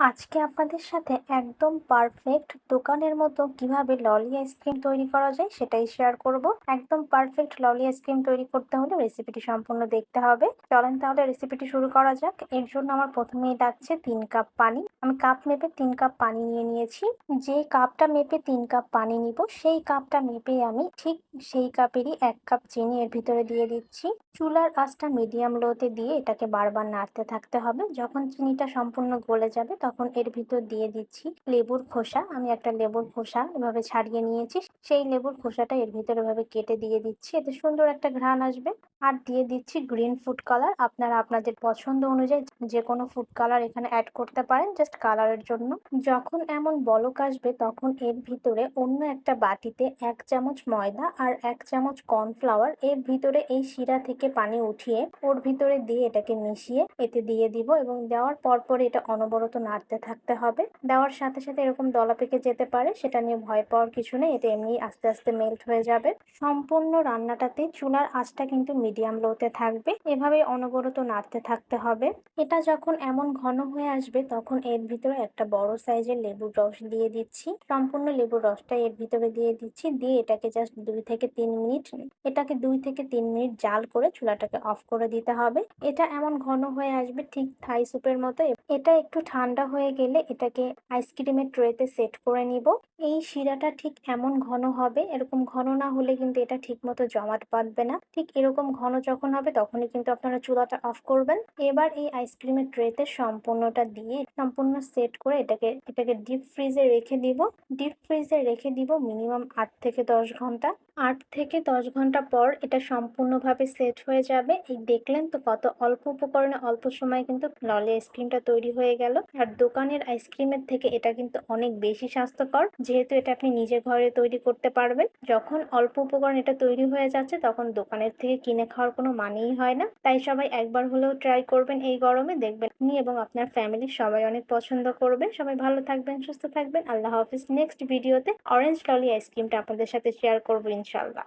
আজকে আপনাদের সাথে একদম পারফেক্ট দোকানের মতো কীভাবে ললি আইসক্রিম তৈরি করা যায় সেটাই শেয়ার করব। একদম পারফেক্ট ললি আইসক্রিম তৈরি করতে হলে রেসিপিটি সম্পূর্ণ দেখতে হবে। চলেন তাহলে রেসিপিটি শুরু করা যাক। এর জন্য আমার প্রথমেই লাগছে তিন কাপ পানি। আমি কাপ মেপে তিন কাপ পানি নিয়ে নিয়েছি। যে কাপটা মেপে তিন কাপ পানি নিব, সেই কাপটা মেপে আমি ঠিক সেই কাপেরই এক কাপ চিনি এর ভিতরে দিয়ে দিচ্ছি। চুলার আঁচটা মিডিয়াম লোতে দিয়ে এটাকে বারবার নাড়তে থাকতে হবে। যখন চিনিটা সম্পূর্ণ গলে যাবে তখন এর ভিতর দিয়ে দিচ্ছি লেবুর খোসা। আমি একটা লেবুর খোসা এভাবে ছাড়িয়ে নিয়েছি। সেই লেবুর খোসাটা এর ভিতরে এভাবে কেটে দিয়ে দিচ্ছি। এতে সুন্দর একটা ঘ্রাণ আসবে। আর দিয়ে দিচ্ছি গ্রিন ফুড কালার। আপনারা আপনাদের পছন্দ অনুযায়ী যে কোনো ফুড কালার এখানে অ্যাড করতে পারেন জাস্ট কালারের জন্য। যখন এমন বলক আসবে, তখন এর ভিতরে অন্য একটা বাটিতে এক চামচ ময়দা আর এক চামচ কর্নফ্লাওয়ার এর ভিতরে এই শিরা থেকে পানি উঠিয়ে ওর ভিতরে দিয়ে এটাকে মিশিয়ে এতে দিয়ে দিব এবং দেওয়ার পর পর এটা অনবরত নাড়তে থাকতে হবে। দেওয়ার সাথে সাথে এরকম দলা পেকে যেতে পারে, সেটা নিয়ে ভয় পাওয়ার কিছু নেই। এটা এমনি আস্তে আস্তে মেল্ট হয়ে যাবে। সম্পূর্ণ রান্নাটাতে চুলার আঁচটা কিন্তু মিডিয়াম লোতে থাকবে। এভাবে অনবরত নাড়তে থাকতে হবে। এটা যখন এমন ঘন হয়ে আসবে, তখন এর ভিতরে একটা বড় সাইজের লেবুর রস দিয়ে দিচ্ছি। সম্পূর্ণ লেবুর রসটা এর ভিতরে দিয়ে দিচ্ছি। দিয়ে এটাকে জাস্ট দুই থেকে তিন মিনিট, এটাকে দুই থেকে তিন মিনিট জাল করে চুলাটাকে অফ করে দিতে হবে। এটা এমন ঘন হয়ে আসবে ঠিক থাই স্যুপের মতো। এটা একটু ঠান্ডা হয়ে গেলে এটাকে আইসক্রিমের ট্রেতে সেট করে নিব। এই শিরাটা ঠিক এমন ঘন হবে, এরকম ঘন না হলে কিন্তু এটা ঠিক মতো জমাট বাঁধবে না। ঠিক এরকম ঘন যখন হবে তখনই কিন্তু আপনারা চুলাটা অফ করবেন। এবার এই আইসক্রিমের ট্রেতে সম্পূর্ণটা দিয়ে সম্পূর্ণ সেট করে এটাকে এটাকে ডিপ ফ্রিজে রেখে দিব। ডিপ ফ্রিজে রেখে দিব মিনিমাম আট থেকে দশ ঘণ্টা। আট থেকে দশ ঘণ্টা পর এটা সম্পূর্ণভাবে সেট হয়ে যাবে। এই দেখলেন তো কত অল্প উপকরণে অল্প সময় কিন্তু ললি আইসক্রিমটা তৈরি হয়ে গেল। আর দোকানের আইসক্রিমের থেকে এটা কিন্তু অনেক বেশি স্বাস্থ্যকর, যেহেতু এটা আপনি নিজে ঘরে তৈরি করতে পারবেন। যখন অল্প উপকরণ এটা তৈরি হয়ে যাচ্ছে, তখন দোকানের থেকে কিনে খাওয়ার কোনো মানেই হয় না। তাই সবাই একবার হলেও ট্রাই করবেন এই গরমে। দেখবেন আপনি এবং আপনার ফ্যামিলির সবাই অনেক পছন্দ করবে। সবাই ভালো থাকবেন, সুস্থ থাকবেন। আল্লাহ হাফিজ। নেক্সট ভিডিওতে অরেঞ্জ ললি আইসক্রিমটা আপনাদের সাথে শেয়ার করব 真主啊